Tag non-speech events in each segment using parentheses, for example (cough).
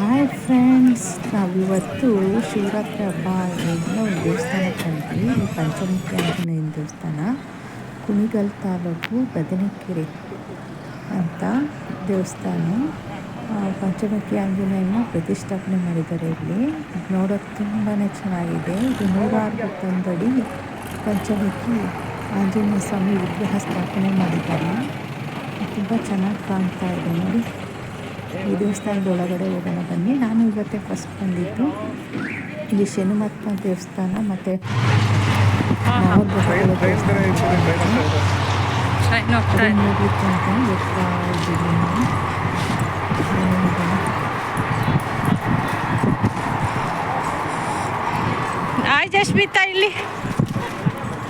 Hi friends ನಾವಿವತ್ತು ಶಿವರಾತ್ರಿ ಹಬ್ಬ ಏನೋ ಒಂದು ದೇವಸ್ಥಾನಕ್ಕೆ ಬಂದ್ವಿ ಈ ಪಂಚಮುಖಿ ಆಂಜನೇಯನ ದೇವಸ್ಥಾನ. ಕುಣಿಗಲ್ ತಾಲೂಕು ಬದನೆಕೆರೆ ಅಂತ ದೇವಸ್ಥಾನ. ಪಂಚಮುಖಿ ಆಂಜನೇಯನ ಪ್ರತಿಷ್ಠಾಪನೆ ಮಾಡಿದ್ದಾರೆ ಇಲ್ಲಿ. ನೋಡೋಕ್ಕೆ ತುಂಬಾ ಚೆನ್ನಾಗಿದೆ. ಇದು ನೂರ ಅರವತ್ತೊಂದಡಿ ಪಂಚಮುಖಿ ಆಂಜನೇಯ ಸ್ವಾಮಿ ವಿಗ್ರಹ ಸ್ಥಾಪನೆ ಮಾಡಿದ್ದಾರೆ. ತುಂಬ ಚೆನ್ನಾಗಿ ಕಾಣ್ತಾ ಇದೆ ನೋಡಿ. ಈ ದೇವಸ್ಥಾನದ ಒಳಗಡೆ ಹೋಗೋಣ ಬನ್ನಿ. ನಾನು ಇವತ್ತೇ ಫಸ್ಟ್ ಬಂದಿದ್ದು ಇಲ್ಲಿ ಶನಿಮಹಾತ್ಮ ದೇವಸ್ಥಾನ ಮತ್ತು ನೋಡ್ಲಿಕ್ಕೆ ಅಂತ ಹೋಗ್ತಾ ಇದ್ದೀವಿ ಇಲ್ಲಿ.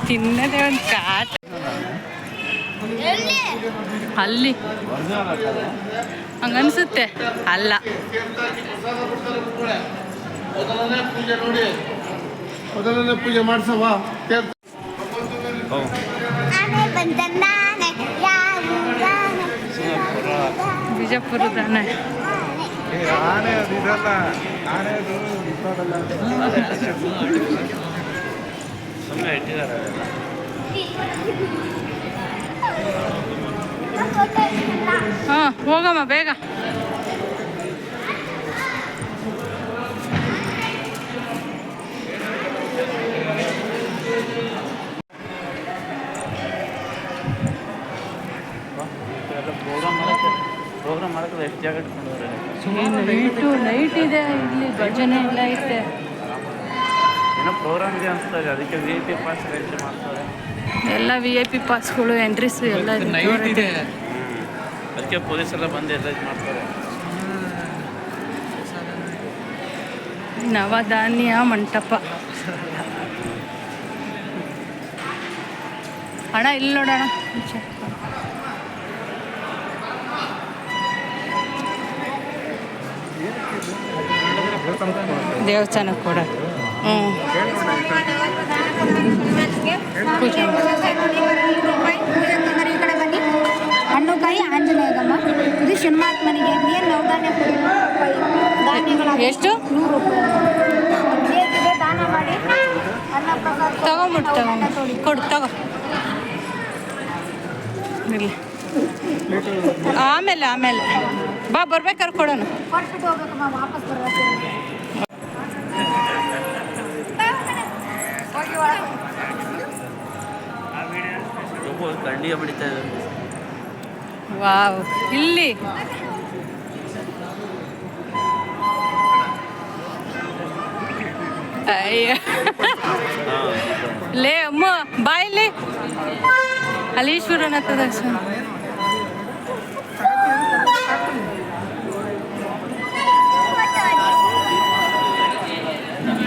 ತಿನ್ನದೇ ಒಂದು ಕಾಟ. ಅಲ್ಲಿ. ಹಂಗನ್ಸುತ್ತೆ. ಅಲ್ಲ. ಪೂಜೆ ನೋಡಿ ಮೊದಲನೇ ಪೂಜೆ ಮಾಡ್ಸವ ಸುಮ್ಮನೆ ಇಟ್ಟಿದ್ದಾರೆ. (laughs) ಹಾಂ ಹೋಗಮ್ಮ ಬೇಗ. ಪ್ರೋಗ್ರಾಮ್ ಮಾಡಕ್ಕೆ ಎಷ್ಟು ಜಾಗ ನೈಟ್ ಲೈಟ್ ಇದೆ ಇಲ್ಲಿ ಭಜನೆ ಎಲ್ಲ ಐತೆ. ಏನೋ ಪ್ರೋಗ್ರಾಮ್ ಇದೆ ಅನ್ಸ್ತಾರೆ ಅದಕ್ಕೆ V I P pass rent ಮಾಡ್ತಾರೆ. ಎಲ್ಲ ವಿ ಐ ಪಿ ಪಾಸ್ಗಳು ಎಂಟ್ರೀಸ್ ಎಲ್ಲ ಇದೆ. ಅದಕ್ಕೆ ಪೊಲೀಸ್ ಎಲ್ಲ ಬಂದು ಎಲ್ಲ ಇದು ಮಾಡ್ತಾರೆ. ನವಧಾನ್ಯ ಮಂಟಪ. ಅಣ್ಣ ಇಲ್ಲಿ ನೋಡೋಣ ದೇವಸ್ಥಾನ ಕೂಡ ಹಣ್ಣು ಕಾಯಿ ಆಂಜನೇಯಗಮ್ಮ ಇದು ಶನಿಮಾತ್ಮನಿಗೆ ಏನು ನವಧಾನ್ಯ ಕೊಡಿ ನೂರು ರೂಪಾಯಿ ಧಾನ್ಯಗಳ ಎಷ್ಟು? ನೂರು ರೂಪಾಯಿ ದಾನ ಮಾಡಿ ಅನ್ನ ಪ್ರಸಾದ ತಗೊಂಬಿಟ್ಟು ತಗೊಂಡು ಕೊಡು ತಗೋ. ಇಲ್ಲಿ ಆಮೇಲೆ ಆಮೇಲೆ. ಬಾ ಬರ್ಬೇಕಾದ್ರೆ ಕೊಡೋಣ. ಕೊಟ್ಬಿಟ್ಟು ಹೋಗ್ಬೇಕಮ್ಮ ವಾಪಸ್ ಬರ್ಬೇಕು ಒಬ್ಬ ಕಂಡಿಗೆ ಬಿಡ್ತಾ ಇದೆ ವಾವ್ ಇಲ್ಲಿ? ಲೇ ಅಮ್ಮ ಬಾಯಲ್ಲಿ ಅಲ್ಲಿ ಈಶ್ವರನ ದರ್ಶನ.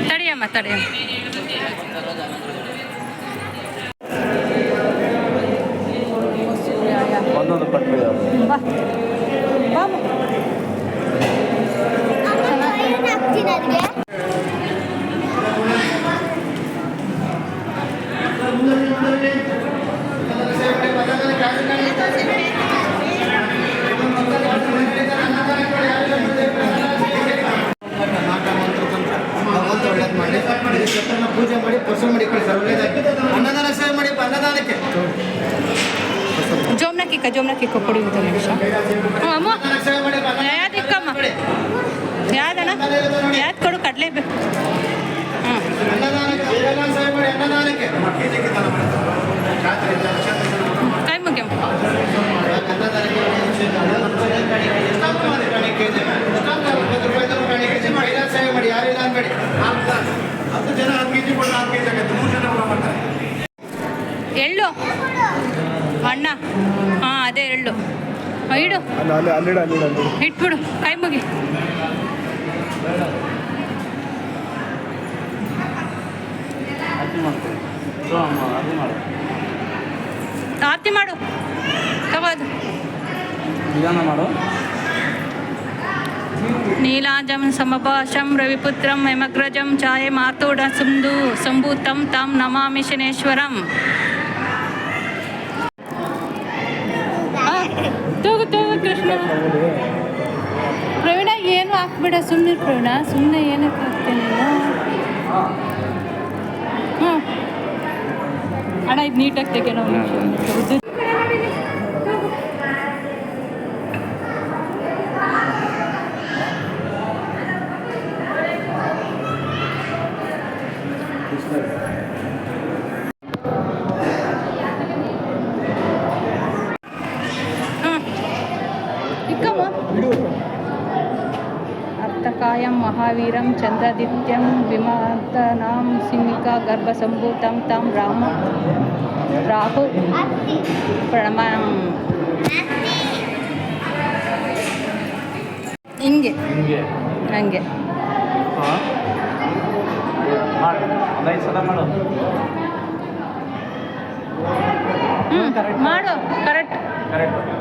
ತಡಿಯಮ್ಮ ತಡಿಯಮ್ಮ. ಜೋಮ್ನ ಕಿಕ್ಕ ಕೊಡಿ ನಿಮಿಷ ಅಮ್ಮ ಯಾವ್ದು ಇಕ್ಕಮ್ಮ ಯಾವ್ದಣ್ಣ ಯಾವ್ದು ಕೊಡು ಕಡಲೇಬೇಕು ಹ್ಞೂ ಕೈ ಮುಗಿಯಮ್ಮ ಎಳ್ಳು. ಅಣ್ಣ. ಅದೇ ಎಳ್ಳು. ಇಡು. ಇಟ್ಬಿಡು ಕೈ ಮುಗಿ. ಆರತಿ ಮಾಡು. ತಗೋದು ಮಾಡು. ನೀಲಾಜಂ ಸಮಭಾಷಂ ರವಿಪುತ್ರಂ ಯಮಗ್ರಜಂ ಛಾಯೆ ಮಾತೋಡ ಸುಂದು ಸಂಭೂತಂ ತಂ ನಮಾಮಿ ಶನೇಶ್ವರಂ ಆ, ತಗೋ ತಗೋ ಕೃಷ್ಣ ಪ್ರವೀಣ ಏನು ಏನು ಹಾಕ್ಬೇಡ ಸುಮ್ಮನೆ ಪ್ರವೀಣ ಸುಮ್ಮನೆ ಏನಕ್ಕೆ ಹಾಕ್ತೇನೆ ಹ್ಞೂ ಅಣ್ಣ ಇದು ನೀಟಾಗಿ ತೆಗೆನೋ ಉದ್ದು ಇಕ್ಕಮ್ಮ ಮಹಾವೀರಂ ಚಂದ್ರಾದಿತ್ಯಂ ವಿಮಾತನಾಂ ಸಿಂಹಿಕಾ ಗರ್ಭಸಂಭೂತಂ ತಾಂ ರಾಮ ರಾಹು ಪ್ರಣಮ ಹಿಂಗೆ. ಹಿಂಗೆ. ಸಲ ಮಾಡು. ಹ್ಞೂ ಮಾಡು. ಕರೆಕ್ಟ್. ಕರೆಕ್ಟ್.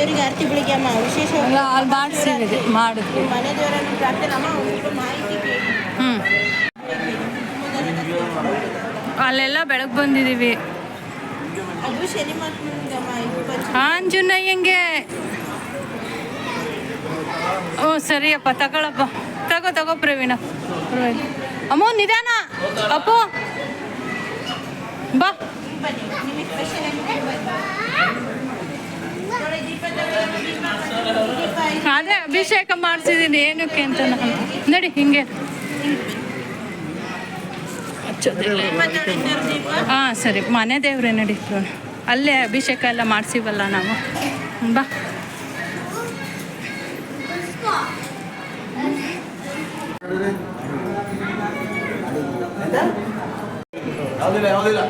ದೇವರಿಗೆ ಆರತಿ ಬೆಳಿಗ್ಗೆ ಅಮ್ಮ ವಿಶೇಷ ಅಲ್ಲ ಅಲ್ಲಿ ಮಾಡಿಸಿದೆ ಮಾಡಿದ್ವಿ. ಮನೆ ದೇವರನ್ನು ಪ್ರಾರ್ಥನೆ ಅಮ್ಮ ಒಂದು ಮಾಹಿತಿ ಕೇಳಿ. ಹ್ಞೂ ಅಲ್ಲೆಲ್ಲ ಬೆಳಗ್ಗೆ ಬಂದಿದ್ದೀವಿ ಅದು ಶನಿ ಆಂಜನೇಯಂಗೆ ಹ್ಞೂ ಸರಿಯಪ್ಪ ತಗೊಳಪ್ಪ. ತಗೋ ತಗೋ ಪ್ರವೀಣ. ಅಮ್ಮ ನಿಧಾನ. ಅಪ್ಪು. ಬಾ. ಅದೇ ಅಭಿಷೇಕ ಮಾಡಿಸಿದೀನಿ, ಏನಕ್ಕೆ ಅಂತ ನಾನು ನಡಿ ಹಿಂಗೆ. ಹಾಂ ಸರಿ, ಮನೆ ದೇವ್ರೆ ನಡಿ ಅಲ್ಲೇ ಅಭಿಷೇಕ ಎಲ್ಲ ಮಾಡಿಸಿವಲ್ಲ ನಾವು. ಬಾ. ಯಾವುದಿಲ್ಲ ಯಾವುದಿಲ್ಲ.